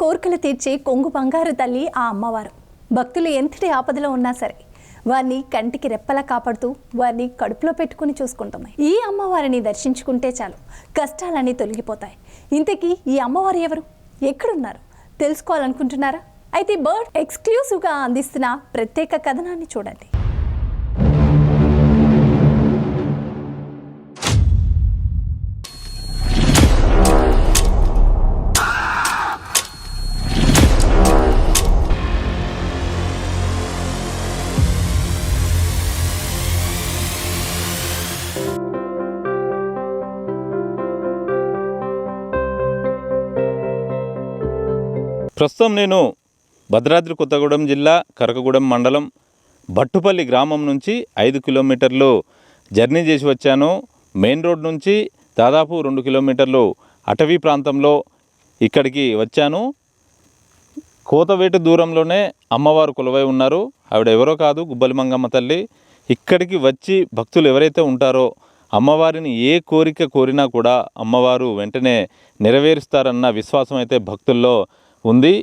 కోరికలు తీర్చే కొంగు బంగారు తల్లి ఆ అమ్మవారు. భక్తులు ఎంతటి ఆపదలో ఉన్నా సరే వారిని కంటికి రెప్పలా కాపాడుతూ వారిని కడుపులో పెట్టుకుని చూసుకుంటుంది. ఈ అమ్మవారిని దర్శించుకుంటే చాలు కష్టాలన్నీ తొలగిపోతాయి. ఇంతకీ ఈ అమ్మవారు ఎవరు? ఎక్కడున్నారు? తెలుసుకోవాలనుకుంటున్నారా? అయితే బర్డ్ ఎక్స్క్లూసివ్గా అందిస్తున్న ప్రత్యేక కథనాన్ని చూడండి. ప్రస్తుతం నేను భద్రాద్రి కొత్తగూడెం జిల్లా కరకగూడెం మండలం భట్టుపల్లి గ్రామం నుంచి ఐదు కిలోమీటర్లు జర్నీ చేసి వచ్చాను. మెయిన్ రోడ్ నుంచి దాదాపు రెండు కిలోమీటర్లు అటవీ ప్రాంతంలో ఇక్కడికి వచ్చాను. కోతవేటు దూరంలోనే అమ్మవారు కొలువై ఉన్నారు. ఆవిడ ఎవరో కాదు గుబ్బలి మంగమ్మ తల్లి. ఇక్కడికి వచ్చి భక్తులు ఎవరైతే ఉంటారో అమ్మవారిని ఏ కోరిక కోరినా కూడా అమ్మవారు వెంటనే నెరవేరుస్తారన్న విశ్వాసం అయితే భక్తుల్లో ఉంది.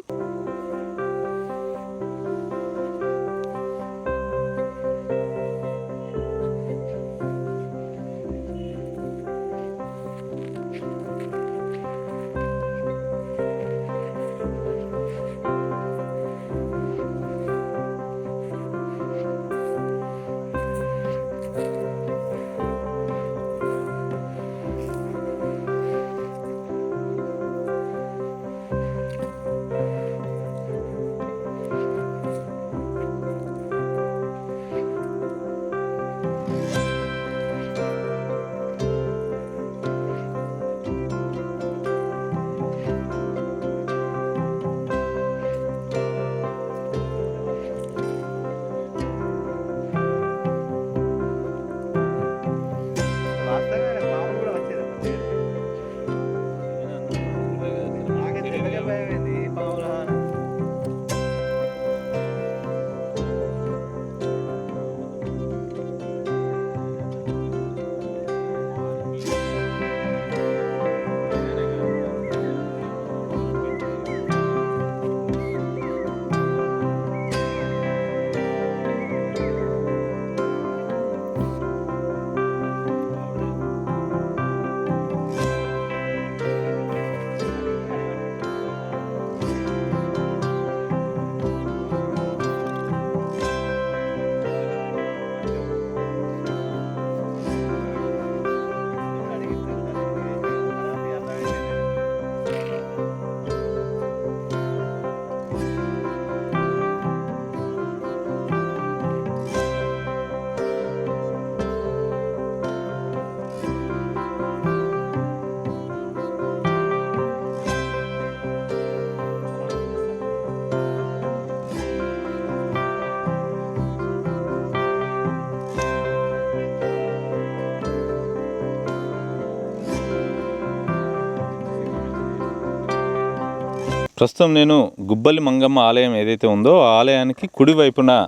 ప్రస్తుతం నేను గుబ్బలి మంగమ్మ ఆలయం ఏదైతే ఉందో ఆ ఆలయానికి కుడి వైపున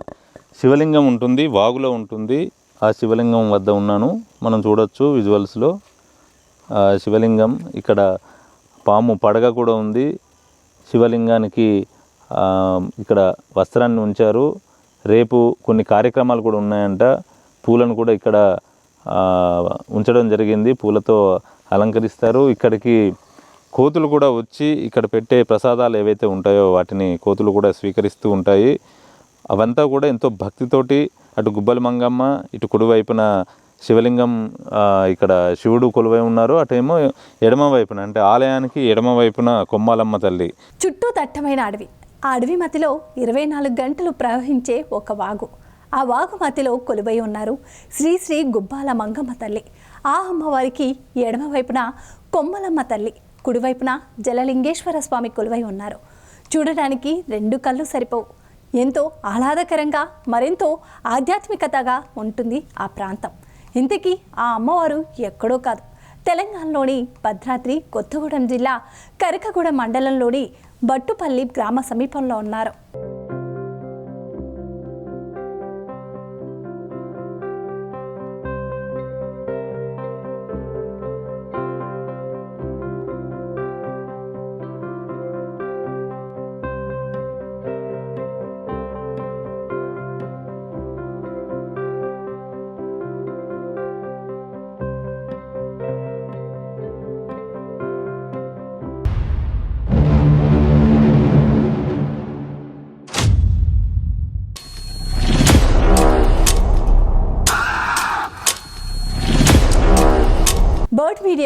శివలింగం ఉంటుంది వాగులో ఉంటుంది. ఆ శివలింగం వద్ద ఉన్నాను. మనం చూడొచ్చు విజువల్స్లో. ఆ శివలింగం ఇక్కడ పాము పడగ కూడా ఉంది. శివలింగానికి ఇక్కడ వస్త్రాన్ని ఉంచారు. రేపు కొన్ని కార్యక్రమాలు కూడా ఉన్నాయంట. పూలను కూడా ఇక్కడ ఉంచడం జరిగింది. పూలతో అలంకరిస్తారు. ఇక్కడికి కోతులు కూడా వచ్చి ఇక్కడ పెట్టే ప్రసాదాలు ఏవైతే ఉంటాయో వాటిని కోతులు కూడా స్వీకరిస్తూ ఉంటాయి. అవంతా కూడా ఎంతో భక్తితోటి అటు గుబ్బల మంగమ్మ ఇటు కుడివైపున శివలింగం ఇక్కడ శివుడు కొలువై ఉన్నారు. అటేమో ఎడమ వైపున అంటే ఆలయానికి ఎడమ వైపున కొమ్మాలమ్మ తల్లి. చుట్టూ దట్టమైన అడవి. ఆ అడవి మధ్యలో ఇరవై నాలుగు గంటలు ప్రవహించే ఒక వాగు. ఆ వాగు మధ్యలో కొలువై ఉన్నారు శ్రీ శ్రీ గుబ్బాల మంగమ్మ తల్లి. ఆ అమ్మవారికి ఎడమ వైపున కొమ్మలమ్మ తల్లి. కుడివైపున జలలింగేశ్వర స్వామి కొలువై ఉన్నారు. చూడడానికి రెండు కళ్ళు సరిపోవు. ఎంతో ఆహ్లాదకరంగా మరెంతో ఆధ్యాత్మికతగా ఉంటుంది ఆ ప్రాంతం. ఇంతకీ ఆ అమ్మవారు ఎక్కడో కాదు. తెలంగాణలోని భద్రాద్రి కొత్తగూడెం జిల్లా కరకగూడెం మండలంలోని బట్టుపల్లి గ్రామ సమీపంలో ఉన్నారు.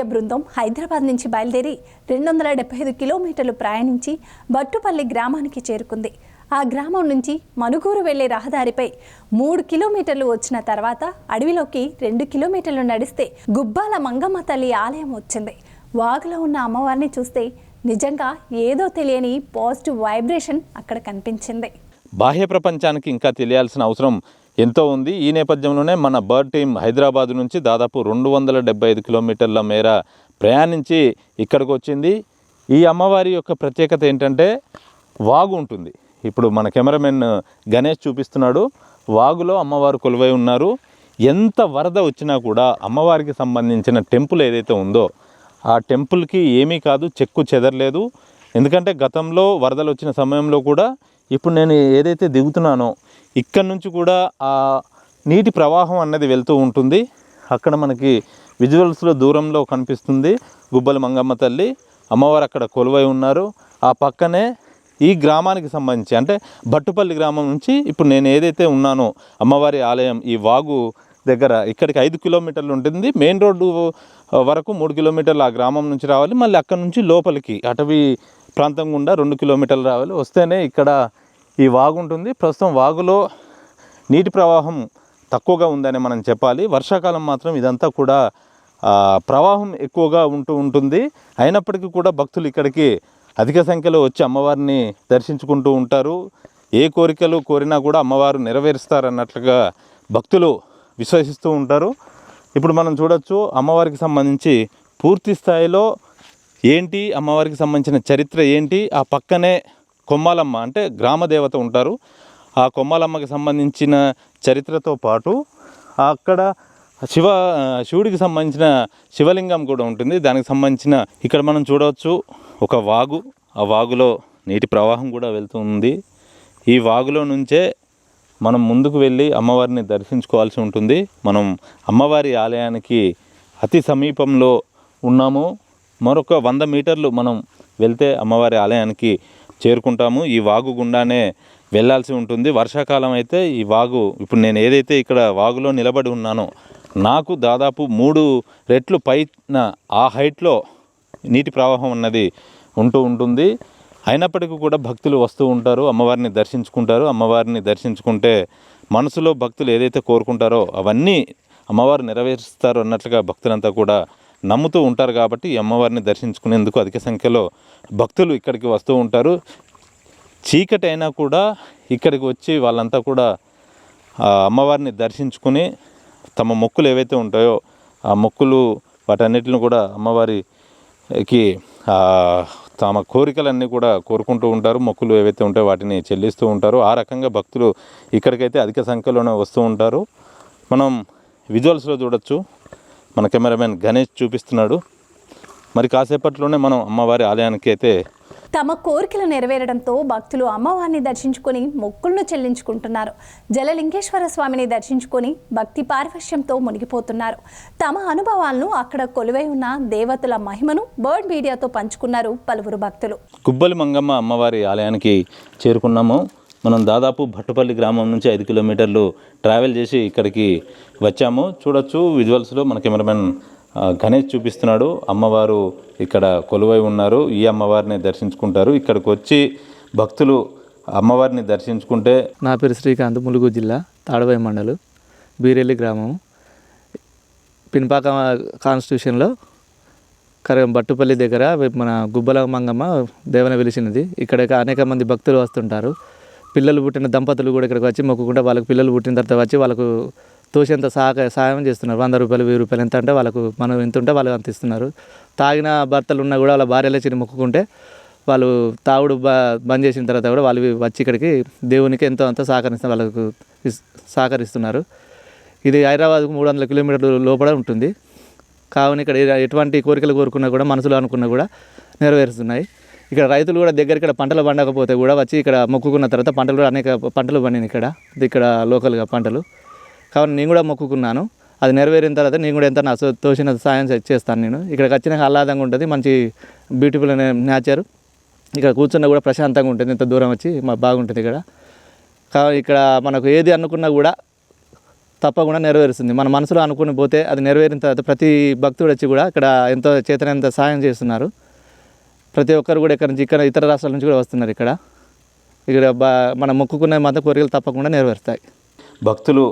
ఆలయ బృందం హైదరాబాద్ నుంచి బయలుదేరి రెండు వందల డెబ్బై ఐదు కిలోమీటర్లు ప్రయాణించి బట్టుపల్లి గ్రామానికి చేరుకుంది. ఆ గ్రామం నుంచి మనుగూరు వెళ్ళే రహదారిపై మూడు కిలోమీటర్లు వచ్చిన తర్వాత అడవిలోకి రెండు కిలోమీటర్లు నడిస్తే గుబ్బాల మంగమ్మ తల్లి ఆలయం వచ్చింది. వాగులో ఉన్న అమ్మవారిని చూస్తే నిజంగా ఏదో తెలియని పాజిటివ్ వైబ్రేషన్ అక్కడ కనిపించింది. బాహ్య ప్రపంచానికి ఇంకా తెలియాల్సిన అవసరం ఎంతో ఉంది. ఈ నేపథ్యంలోనే మన బర్డ్ టీం హైదరాబాద్ నుంచి దాదాపు రెండు వందల డెబ్బై ఐదు కిలోమీటర్ల మేర ప్రయాణించి ఇక్కడికి వచ్చింది. ఈ అమ్మవారి యొక్క ప్రత్యేకత ఏంటంటే వాగు ఉంటుంది. ఇప్పుడు మన కెమెరామెన్ గణేష్ చూపిస్తున్నాడు. వాగులో అమ్మవారు కొలువై ఉన్నారు. ఎంత వరద వచ్చినా కూడా అమ్మవారికి సంబంధించిన టెంపుల్ ఏదైతే ఉందో ఆ టెంపుల్కి ఏమీ కాదు చెక్కు చెదరలేదు. ఎందుకంటే గతంలో వరదలు వచ్చిన సమయంలో కూడా ఇప్పుడు నేను ఏదైతే దిగుతున్నానో ఇక్కడ నుంచి కూడా ఆ నీటి ప్రవాహం అన్నది వెళ్తూ ఉంటుంది. అక్కడ మనకి విజువల్స్లో దూరంలో కనిపిస్తుంది గుబ్బల మంగమ్మ తల్లి. అమ్మవారు అక్కడ కొలువై ఉన్నారు. ఆ పక్కనే ఈ గ్రామానికి సంబంధించి అంటే భట్టుపల్లి గ్రామం నుంచి ఇప్పుడు నేను ఏదైతే ఉన్నానో అమ్మవారి ఆలయం ఈ వాగు దగ్గర ఇక్కడికి ఐదు కిలోమీటర్లు ఉంటుంది. మెయిన్ రోడ్డు వరకు మూడు కిలోమీటర్లు ఆ గ్రామం నుంచి రావాలి. మళ్ళీ అక్కడ నుంచి లోపలికి అటవీ ప్రాంతం గుండా రెండు కిలోమీటర్లు రావాలి. వస్తేనే ఇక్కడ ఈ వాగు ఉంటుంది. ప్రస్తుతం వాగులో నీటి ప్రవాహం తక్కువగా ఉందని మనం చెప్పాలి. వర్షాకాలం మాత్రం ఇదంతా కూడా ప్రవాహం ఎక్కువగా ఉంటూ ఉంటుంది. అయినప్పటికీ కూడా భక్తులు ఇక్కడికి అధిక సంఖ్యలో వచ్చి అమ్మవారిని దర్శించుకుంటూ ఉంటారు. ఏ కోరికలు కోరినా కూడా అమ్మవారు నెరవేరుస్తారన్నట్లుగా భక్తులు విశ్వసిస్తూ ఉంటారు. ఇప్పుడు మనం చూడొచ్చు అమ్మవారికి సంబంధించి పూర్తి స్థాయిలో ఏంటి అమ్మవారికి సంబంధించిన చరిత్ర ఏంటి ఆ పక్కనే కొమ్మాలమ్మ అంటే గ్రామ దేవత ఉంటారు. ఆ కొమ్మాలమ్మకి సంబంధించిన చరిత్రతో పాటు అక్కడ శివ శివుడికి సంబంధించిన శివలింగం కూడా ఉంటుంది. దానికి సంబంధించిన ఇక్కడ మనం చూడవచ్చు ఒక వాగు. ఆ వాగులో నీటి ప్రవాహం కూడా వెళ్తుంది. ఈ వాగులో నుంచే మనం ముందుకు వెళ్ళి అమ్మవారిని దర్శించుకోవాల్సి ఉంటుంది. మనం అమ్మవారి ఆలయానికి అతి సమీపంలో ఉన్నాము. మరొక వంద మీటర్లు మనం వెళ్తే అమ్మవారి ఆలయానికి చేరుకుంటాము. ఈ వాగు గుండానే వెళ్ళాల్సి ఉంటుంది. వర్షాకాలం అయితే ఈ వాగు ఇప్పుడు నేను ఏదైతే ఇక్కడ వాగులో నిలబడి ఉన్నానో నాకు దాదాపు మూడు రెట్లు పైన ఆ హైట్లో నీటి ప్రవాహం అన్నది ఉంటూ ఉంటుంది. అయినప్పటికీ కూడా భక్తులు వస్తూ ఉంటారు అమ్మవారిని దర్శించుకుంటారు. అమ్మవారిని దర్శించుకుంటే మనసులో భక్తులు ఏదైతే కోరుకుంటారో అవన్నీ అమ్మవారు నెరవేరుస్తారు అన్నట్లుగా భక్తులంతా కూడా నమ్ముతూ ఉంటారు కాబట్టి ఈ అమ్మవారిని దర్శించుకునేందుకు అధిక సంఖ్యలో భక్తులు ఇక్కడికి వస్తూ ఉంటారు. చీకటి అయినా కూడా ఇక్కడికి వచ్చి వాళ్ళంతా కూడా అమ్మవారిని దర్శించుకుని తమ మొక్కులు ఏవైతే ఉంటాయో ఆ మొక్కులు వాటన్నిటిని కూడా అమ్మవారికి తమ కోరికలన్నీ కూడా కోరుకుంటూ ఉంటారు. మొక్కులు ఏవైతే ఉంటాయో వాటిని చెల్లిస్తూ ఉంటారు. ఆ రకంగా భక్తులు ఇక్కడికైతే అధిక సంఖ్యలోనే వస్తూ ఉంటారు. మనం విజువల్స్లో చూడొచ్చు. మన కెమెరామెన్ గణేష్ చూపిస్తున్నాడు. మరి కాసేపట్లోనే మనం అమ్మవారి ఆలయానికి అయితే తమ కోరికలు నెరవేరడంతో భక్తులు అమ్మవారిని దర్శించుకొని మొక్కులను చెల్లించుకుంటున్నారు. జలలింగేశ్వర స్వామిని దర్శించుకొని భక్తి పారవశ్యంతో మునిగిపోతున్నారు. తమ అనుభవాలను అక్కడ కొలువై ఉన్న దేవతల మహిమను బర్డ్ మీడియాతో పంచుకున్నారు పలువురు భక్తులు. గుబ్బలి మంగమ్మ అమ్మవారి ఆలయానికి చేరుకున్నాము. మనం దాదాపు భట్టుపల్లి గ్రామం నుంచి ఐదు కిలోమీటర్లు ట్రావెల్ చేసి ఇక్కడికి వచ్చాము. చూడొచ్చు విజువల్స్లో మన కెమెరామెన్ గణేష్ చూపిస్తున్నాడు. అమ్మవారు ఇక్కడ కొలువై ఉన్నారు. ఈ అమ్మవారిని దర్శించుకుంటారు. ఇక్కడికి వచ్చి భక్తులు అమ్మవారిని దర్శించుకుంటే నా పేరు శ్రీకాంత్ ములుగు జిల్లా తాడవాయి మండలు బీరెల్లి గ్రామం. పిన్పాక కాన్స్టిట్యూషన్లో కరె బట్టుపల్లి దగ్గర మన గుబ్బల మంగమ్మ దేవన వెలిసినది. ఇక్కడ అనేక మంది భక్తులు వస్తుంటారు. పిల్లలు పుట్టిన దంపతులు కూడా ఇక్కడికి వచ్చి మొక్కుకుంటే వాళ్ళకి పిల్లలు పుట్టిన తర్వాత వచ్చి వాళ్ళకు తోసేంత సహక సహాయం చేస్తున్నారు. వంద రూపాయలు వెయ్యి రూపాయలు ఎంత అంటే వాళ్ళకు మనం ఎంత ఉంటే వాళ్ళు అంత ఇస్తున్నారు. తాగిన భర్తలు ఉన్నా కూడా వాళ్ళ భార్యలే వచ్చి మొక్కుకుంటే వాళ్ళు తాగుడు బ బంద్ చేసిన తర్వాత కూడా వాళ్ళు వచ్చి ఇక్కడికి దేవునికి ఎంతో అంత సహకరిస్తారు వాళ్ళకు ఇస్- సహకరిస్తున్నారు. ఇది హైదరాబాద్కు మూడు వందల కిలోమీటర్ల లోపల ఉంటుంది. కావున ఇక్కడ ఎటువంటి కోరికలు కోరుకున్నా కూడా మనసులో అనుకున్నా కూడా నెరవేరుస్తున్నాయి. ఇక్కడ రైతులు కూడా దగ్గర ఇక్కడ పంటలు పండకపోతే కూడా వచ్చి ఇక్కడ మొక్కుకున్న తర్వాత పంటలు కూడా అనేక పంటలు పండింది ఇక్కడ. ఇక్కడ లోకల్గా పంటలు. కావున నేను కూడా మొక్కుకున్నాను. అది నెరవేరిన తర్వాత నేను కూడా ఎంత నా సో- తోచిన సాయం చే- చేస్తాను నేను. ఇక్కడికి వచ్చిన ఆహ్లాదంగా ఉంటుంది. మంచి బ్యూటిఫుల్ అనే నేచర్ ఇక్కడ కూర్చున్నా కూడా ప్రశాంతంగా ఉంటుంది. ఇంత దూరం వచ్చి మా బాగుంటుంది ఇక్కడ. కాబట్టి ఇక్కడ మనకు ఏది అనుకున్నా కూడా తప్పకుండా నెరవేరుస్తుంది. మన మనసులో అనుకుని పోతే అది నెరవేరిన తర్వాత ప్రతి భక్తుడు వచ్చి కూడా ఇక్కడ ఎంతో చేతనంత సహాయం చేస్తున్నారు. ప్రతి ఒక్కరు కూడా ఇక్కడ నుంచి ఇక్కడ ఇతర రాష్ట్రాల నుంచి కూడా వస్తున్నారు ఇక్కడ. ఇక్కడ బా మనం మొక్కుకున్న మత కోరికలు తప్పకుండా నెరవేరుతాయి. భక్తులు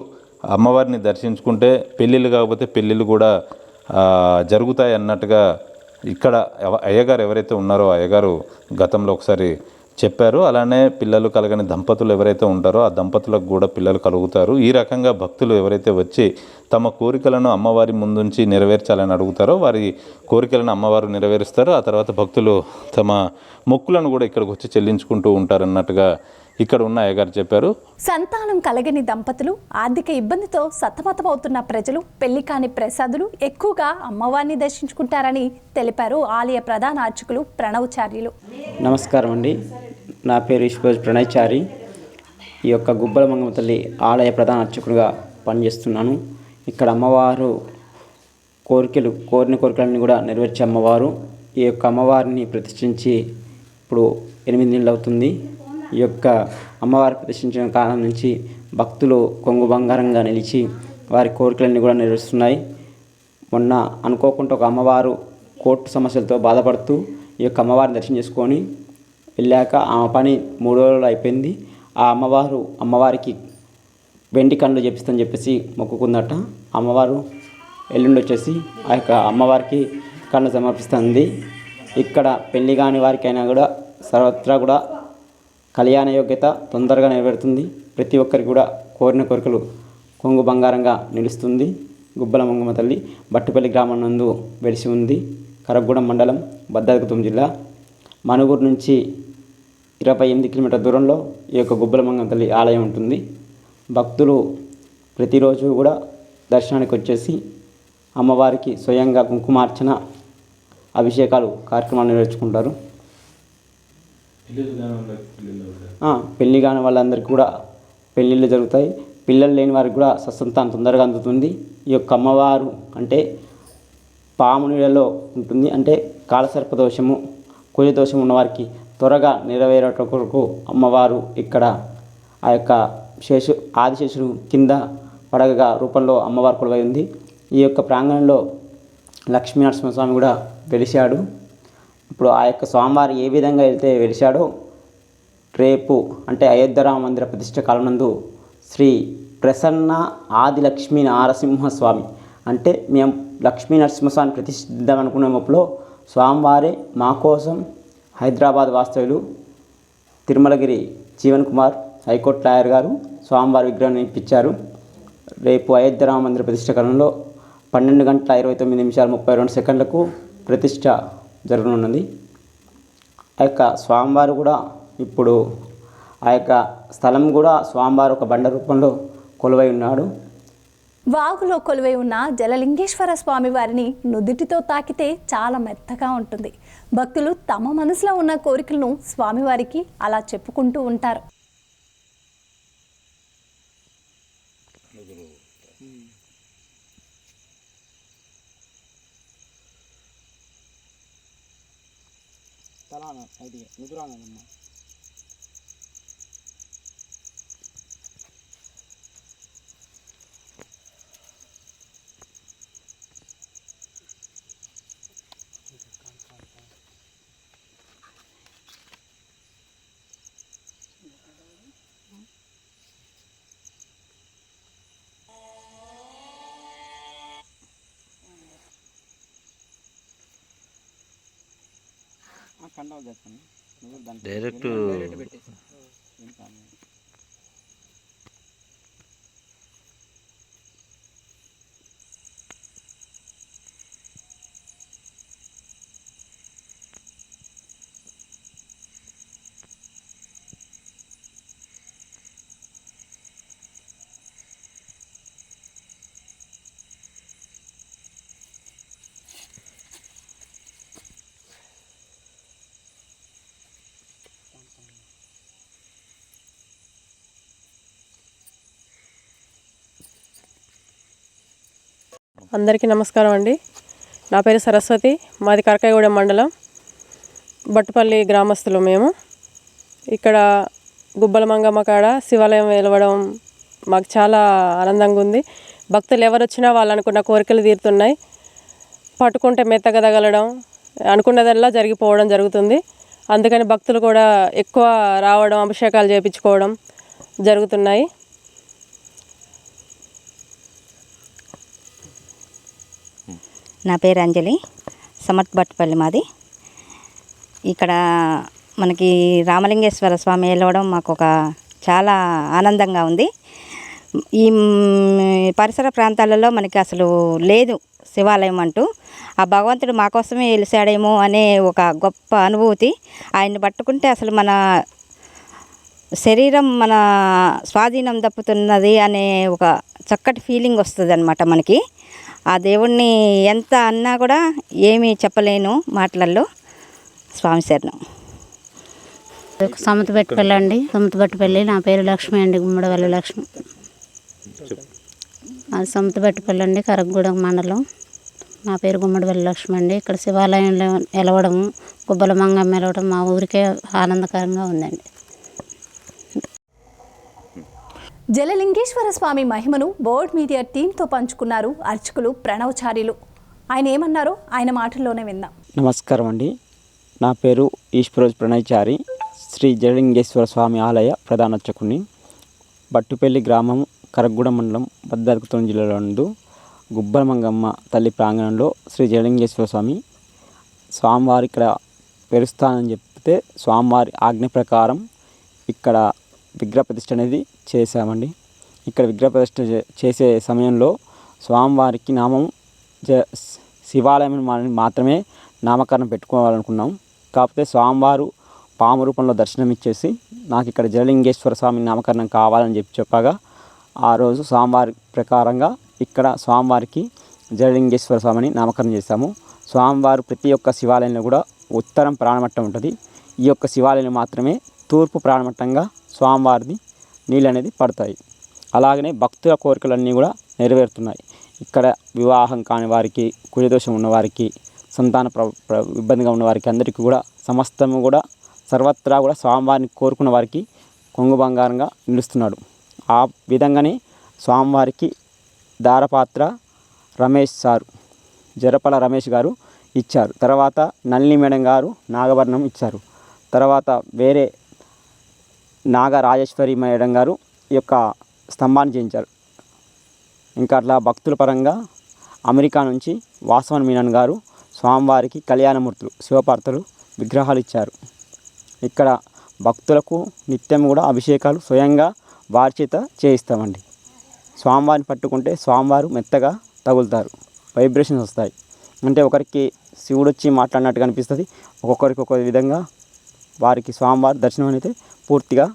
అమ్మవారిని దర్శించుకుంటే పెళ్ళిళ్ళు కాకపోతే పెళ్ళిళ్ళు కూడా జరుగుతాయి అన్నట్టుగా ఇక్కడ అయ్యగారు ఎవరైతే ఉన్నారో అయ్యగారు గతంలో ఒకసారి చెప్పారు. అలానే పిల్లలు కలగని దంపతులు ఎవరైతే ఉంటారో ఆ దంపతులకు కూడా పిల్లలు కలుగుతారు. ఈ రకంగా భక్తులు ఎవరైతే వచ్చి తమ కోరికలను అమ్మవారి ముందుంచి నెరవేర్చాలని అడుగుతారో వారి కోరికలను అమ్మవారు నెరవేరుస్తారు. ఆ తర్వాత భక్తులు తమ మొక్కులను కూడా ఇక్కడికి వచ్చి చెల్లించుకుంటూ ఉంటారన్నట్టుగా ఇక్కడ ఉన్న అయ్యగారు చెప్పారు. సంతానం కలగని దంపతులు ఆర్థిక ఇబ్బందితో సతమతమవుతున్న ప్రజలు పెళ్ళి కాని ప్రసాదులు ఎక్కువగా అమ్మవారిని దర్శించుకుంటారని తెలిపారు ఆలయ ప్రధాన అర్చకులు ప్రణవచార్యులు నమస్కారం అండి నా పేరు ఈశ్వర్ ప్రణయ్చారి. ఈ యొక్క గుబ్బల మంగమ్మ తల్లి ఆలయ ప్రధాన అర్చకుడిగా పనిచేస్తున్నాను. ఇక్కడ అమ్మవారు కోరికలు కోరిన కోరికలన్నీ కూడా నెరవేర్చే అమ్మవారు. ఈ యొక్క అమ్మవారిని ప్రతిష్ఠించి ఇప్పుడు ఎనిమిది నెలలు అవుతుంది. ఈ యొక్క అమ్మవారి ప్రతిష్ఠించిన కాలం నుంచి భక్తులు కొంగు బంగారంగా నిలిచి వారి కోరికలన్నీ కూడా నెరవేరుస్తున్నాయి. మొన్న అనుకోకుండా ఒక అమ్మవారు కోర్టు సమస్యలతో బాధపడుతూ ఈ యొక్క అమ్మవారిని దర్శనం చేసుకొని వెళ్ళాక ఆమె పని మూడు రోజులు అయిపోయింది. ఆ అమ్మవారు అమ్మవారికి వెండి కళ్ళు చేపిస్తని చెప్పేసి మొక్కుకుందట. అమ్మవారు ఎల్లుండి వచ్చేసి ఆ యొక్క అమ్మవారికి కళ్ళు సమర్పిస్తుంది. ఇక్కడ పెళ్ళి కాని వారికైనా కూడా సర్వత్రా కూడా కళ్యాణ యోగ్యత తొందరగా నెరవేరుతుంది. ప్రతి ఒక్కరికి కూడా కోరిన కోరికలు కొంగు బంగారంగా నిలుస్తుంది. గుబ్బల మంగమ్మ తల్లి బట్టుపల్లి గ్రామం నందు వెలిసి ఉంది. కరగూడెం మండలం భద్రాద్రి జిల్లా. మనుగురు నుంచి ఇరవై ఎనిమిది కిలోమీటర్ దూరంలో ఈ యొక్క గుబ్బల తల్లి ఆలయం ఉంటుంది. భక్తులు ప్రతిరోజు కూడా దర్శనానికి వచ్చేసి అమ్మవారికి స్వయంగా కుంకుమార్చన అభిషేకాలు కార్యక్రమాలు నేర్చుకుంటారు పెళ్ళి కాని వాళ్ళందరికీ కూడా పెళ్ళిళ్ళు జరుగుతాయి. పిల్లలు లేని వారికి కూడా సత్సంతానం తొందరగా అందుతుంది. ఈ యొక్క అమ్మవారు అంటే పాము నీళ్ళలో ఉంటుంది. అంటే కాలసర్ప దోషము కుజ దోషం ఉన్నవారికి త్వరగా నెరవేరేటకు కొరకు అమ్మవారు ఇక్కడ ఆ యొక్క శేషు ఆదిశేషుడు కింద పడగగా రూపంలో అమ్మవారు కొలువై ఉంది. ఈ యొక్క ప్రాంగణంలో లక్ష్మీ నరసింహస్వామి కూడా వెలిశాడు. ఇప్పుడు ఆ యొక్క స్వామివారు ఏ విధంగా వెళ్తే వెలిశాడో రేపు అంటే అయోధ్యరామ మందిర ప్రతిష్ట కాలనందు శ్రీ ప్రసన్న ఆది లక్ష్మీ నారసింహస్వామి అంటే మేము లక్ష్మీ నరసింహస్వామిని ప్రతిష్ఠిద్దాం అనుకునేటప్పుడు స్వామివారే మా కోసం హైదరాబాద్ వాస్తవ్యులు Tirumalagiri Jeevan Kumar high court lawyer garu స్వామివారి విగ్రహాన్ని ఇప్పించారు రేపు అయోధ్య రామ మందిర ప్రతిష్ట పన్నెండు గంటల ఇరవై తొమ్మిది నిమిషాల ముప్పై రెండు సెకండ్లకు ప్రతిష్ట జరగనున్నది. ఆ యొక్క స్వామివారు కూడా ఇప్పుడు ఆ యొక్క స్థలం కూడా స్వామివారు ఒక బండ రూపంలో కొలువై ఉన్నాడు. వాగులో కొలువై ఉన్న జలలింగేశ్వర స్వామి వారిని నుదుటితో తాకితే చాలా మెత్తగా ఉంటుంది. భక్తులు తమ మనసులో ఉన్న కోరికలను స్వామివారికి అలా చెప్పుకుంటూ ఉంటారు. డైరెక్ట్ అందరికీ నమస్కారం అండి. నా పేరు సరస్వతి మాది కరకాయగూడెం మండలం బట్టుపల్లి గ్రామస్తులు మేము. ఇక్కడ గుబ్బల మంగమ్మ కాడ శివాలయం వెలవడం మాకు చాలా ఆనందంగా ఉంది. భక్తులు ఎవరు వచ్చినా వాళ్ళు అనుకున్న కోరికలు తీరుతున్నాయి. పట్టుకుంటే మెత్తగదగలడం అనుకున్నదల్లా జరిగిపోవడం జరుగుతుంది. అందుకని భక్తులు కూడా ఎక్కువ రావడం అభిషేకాలు చేయించుకోవడం జరుగుతున్నాయి. నా పేరు అంజలి సమర్థ్ భట్పల్లి మాది. ఇక్కడ మనకి రామలింగేశ్వర స్వామి వెళ్ళడం మాకు ఒక చాలా ఆనందంగా ఉంది. ఈ పరిసర ప్రాంతాలలో మనకి అసలు లేదు శివాలయం అంటూ. ఆ భగవంతుడు మా కోసమే వెలిసాడేమో అనే ఒక గొప్ప అనుభూతి. ఆయన్ని పట్టుకుంటే అసలు మన శరీరం మన స్వాధీనం తప్పుతున్నది అనే ఒక చక్కటి ఫీలింగ్ వస్తుంది అనమాట మనకి. ఆ దేవుణ్ణి ఎంత అన్నా కూడా ఏమీ చెప్పలేను మాటలలో స్వామి శరణం. సమతపెట్టుపల్లి అండి. సమతపెట్టుపల్లి నా పేరు లక్ష్మి అండి. గుమ్మడివల్లి లక్ష్మి. అది సమతపెట్టుపల్లి అండి. కరగగూడెం మండలం. నా పేరు గుమ్మడివల్లి లక్ష్మి అండి. ఇక్కడ శివాలయంలో వెలవడం గుబ్బల మంగం వెలవడం మా ఊరికే ఆనందకరంగా ఉందండి. జలలింగేశ్వర స్వామి మహిమను బోర్డ్ మీడియా టీంతో పంచుకున్నారు అర్చకులు ప్రణవచార్యులు. ఆయన ఏమన్నారో ఆయన మాటల్లోనే విందాం. నమస్కారం అండి. నా పేరు ఈశ్వరోజ్ ప్రణయచారి శ్రీ జలలింగేశ్వర స్వామి ఆలయ ప్రధాన అర్చకుని బట్టుపల్లి గ్రామం కరగూడ మండలం భద్రాద్రి జిల్లాలో నందు గుబ్బలమంగమ్మ తల్లి ప్రాంగణంలో శ్రీ జలలింగేశ్వర స్వామి స్వామివారి ఇక్కడ పెరుస్తానని చెప్తే స్వామివారి ఆజ్ఞ ప్రకారం ఇక్కడ విగ్రహ ప్రతిష్ఠ అనేది చేశామండి. ఇక్కడ విగ్రహ ప్రతిష్ఠ చే- చేసే సమయంలో స్వామివారికి నామం జ శివాలయం మాత్రమే నామకరణం పెట్టుకోవాలనుకున్నాం. కాకపోతే స్వామివారు పాము రూపంలో దర్శనం ఇచ్చేసి నాకు ఇక్కడ జలలింగేశ్వర స్వామి నామకరణం కావాలని చెప్పి చెప్పగా ఆ రోజు స్వామివారి ప్రకారంగా ఇక్కడ స్వామివారికి జలలింగేశ్వర స్వామిని నామకరణం చేశాము. స్వామివారు ప్రతి ఒక్క శివాలయంలో కూడా ఉత్తరం ప్రాణమట్టం ఉంటుంది. ఈ యొక్క శివాలయంలో మాత్రమే తూర్పు ప్రాణమట్టంగా స్వామివారిది నీళ్ళు అనేది పడతాయి. అలాగనే భక్తుల కోరికలన్నీ కూడా నెరవేరుతున్నాయి. ఇక్కడ వివాహం కాని వారికి కులదోషం ఉన్నవారికి సంతాన ప్ర ఇబ్బందిగా ఉన్న వారికి అందరికీ కూడా సమస్తము కూడా సర్వత్రా కూడా స్వామివారిని కోరుకున్న వారికి కొంగు బంగారంగా నిలుస్తున్నాడు. ఆ విధంగానే స్వామివారికి దారపాత్ర రమేష్ సారు జరపల రమేష్ గారు ఇచ్చారు. తర్వాత నల్లి మేడం గారు నాగభరణం ఇచ్చారు. తర్వాత వేరే నాగ రాజేశ్వరి మేడం గారు ఈ యొక్క స్తంభాన్ని చేయించారు. ఇంకా అట్లా భక్తుల పరంగా అమెరికా నుంచి వాసవన్ మీనన్ గారు స్వామివారికి కళ్యాణమూర్తులు శివపార్తలు విగ్రహాలు ఇచ్చారు. ఇక్కడ భక్తులకు నిత్యం కూడా అభిషేకాలు స్వయంగా వారి చేత చేయిస్తామండి. స్వామివారిని పట్టుకుంటే స్వామివారు మెత్తగా తగులుతారు. వైబ్రేషన్స్ వస్తాయి. అంటే ఒకరికి శివుడు వచ్చి మాట్లాడినట్టు అనిపిస్తుంది ఒక్కొక్కరికి ఒక్కొక్క విధంగా వారికి స్వామివారి దర్శనం అనేది పూర్తిగా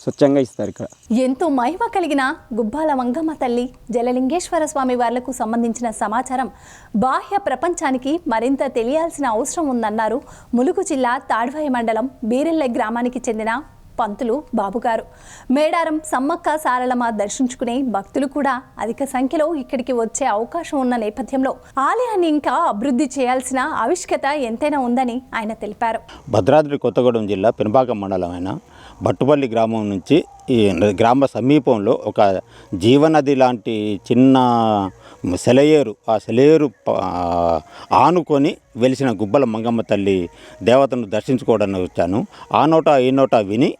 స్వచ్ఛంగా ఇస్తారు ఇక్కడ. ఎంతో మహిమ కలిగిన గుబ్బాల మంగమ్మ తల్లి జలలింగేశ్వర స్వామి వార్లకు సంబంధించిన సమాచారం బాహ్య ప్రపంచానికి మరింత తెలియాల్సిన అవసరం ఉందన్నారు ములుగు జిల్లా తాడ్వాయి మండలం బీరెల్లె గ్రామానికి చెందిన పంతులు బాబుగారు. మేడారం సమ్మక్క సారలమ్మ దర్శించుకునే భక్తులు కూడా అధిక సంఖ్యలో ఇక్కడికి వచ్చే అవకాశం ఉన్న నేపథ్యంలో ఆలయాన్ని ఇంకా అభివృద్ధి చేయాల్సిన ఆవిష్కత ఎంతైనా ఉందని ఆయన తెలిపారు. భద్రాద్రి కొత్తగూడెం జిల్లా పెనుపాక మండలమైన భట్టుపల్లి గ్రామం నుంచి ఈ గ్రామ సమీపంలో ఒక జీవనది లాంటి చిన్న సెలయేరు ఆ సెలయేరు ఆనుకొని వెలిసిన గుబ్బల మంగమ్మ తల్లి దేవతను దర్శించుకోవడానికి వచ్చాను. ఆ నోట ఈ నోట విని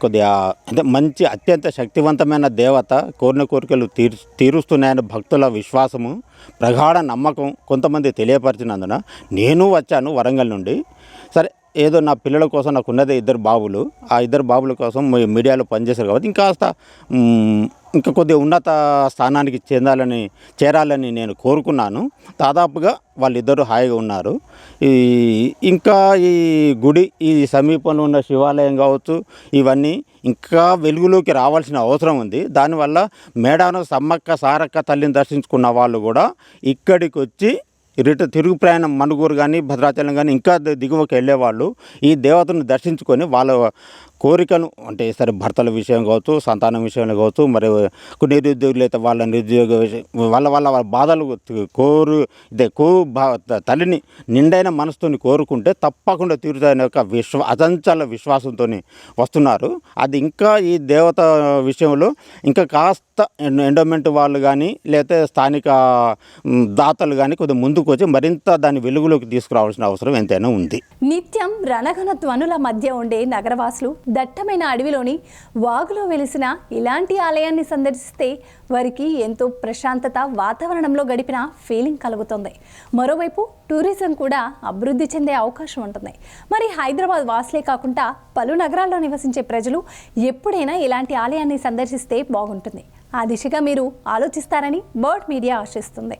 కొద్దిగా అంటే మంచి అత్యంత శక్తివంతమైన దేవత కోరిన కోరికలు తీరు తీరుస్తున్నాయని భక్తుల విశ్వాసము ప్రగాఢ నమ్మకం కొంతమంది తెలియపరిచినందున నేను వచ్చాను వరంగల్ నుండి. సరే ఏదో నా పిల్లల కోసం నాకు ఉన్నదే ఇద్దరు బాబులు. ఆ ఇద్దరు బాబుల కోసం మీడియాలో పనిచేశారు కాబట్టి ఇంకాస్త ఇంకా కొద్దిగా ఉన్నత స్థానానికి చెందాలని చేరాలని నేను కోరుకున్నాను. దాదాపుగా వాళ్ళిద్దరూ హాయిగా ఉన్నారు. ఈ ఇంకా ఈ గుడి ఈ సమీపంలో ఉన్న శివాలయం కావచ్చు ఇవన్నీ ఇంకా వెలుగులోకి రావాల్సిన అవసరం ఉంది. దానివల్ల మేడాను సమ్మక్క సారక్క తల్లిని దర్శించుకున్న వాళ్ళు కూడా ఇక్కడికి వచ్చి రిట తిరుగు ప్రయాణం మణుగూరు కానీ భద్రాచలం కానీ ఇంకా దిగువకి వెళ్ళేవాళ్ళు. ఈ దేవతను దర్శించుకొని వాళ్ళ కోరికను అంటే సరే భర్తల విషయం కావచ్చు సంతానం విషయంలో కావచ్చు మరి కొన్ని నిరుద్యోగులు అయితే వాళ్ళ నిరుద్యోగ విషయం వాళ్ళ వాళ్ళ వాళ్ళ బాధలు కోరు ఇదే కో బా తల్లిని నిండైన మనసుతో కోరుకుంటే తప్పకుండా తీరుతాయనే ఒక విశ్వ అచంచల విశ్వాసంతో వస్తున్నారు. అది ఇంకా ఈ దేవత విషయంలో ఇంకా కాస్త ఎండ- ఎండోమెంట్ వాళ్ళు కానీ లేకపోతే స్థానిక దాతలు కానీ కొద్దిగా ముందుకు వచ్చి మరింత దాన్ని వెలుగులోకి తీసుకురావాల్సిన అవసరం ఎంతైనా ఉంది. నిత్యం రణఘన ధ్వనుల మధ్య ఉండే నగరవాసులు దట్టమైన అడవిలోని వాగులో వెలిసిన ఇలాంటి ఆలయాన్ని సందర్శిస్తే వారికి ఎంతో ప్రశాంతత వాతావరణంలో గడిపిన ఫీలింగ్ కలుగుతుంది. మరోవైపు టూరిజం కూడా అభివృద్ధి చెందే అవకాశం ఉంటుంది. మరి హైదరాబాద్ వాసులే కాకుండా పలు నగరాల్లో నివసించే ప్రజలు ఎప్పుడైనా ఇలాంటి ఆలయాన్ని సందర్శిస్తే బాగుంటుంది. ఆ దిశగా మీరు ఆలోచిస్తారని బర్డ్ మీడియా ఆశిస్తుంది.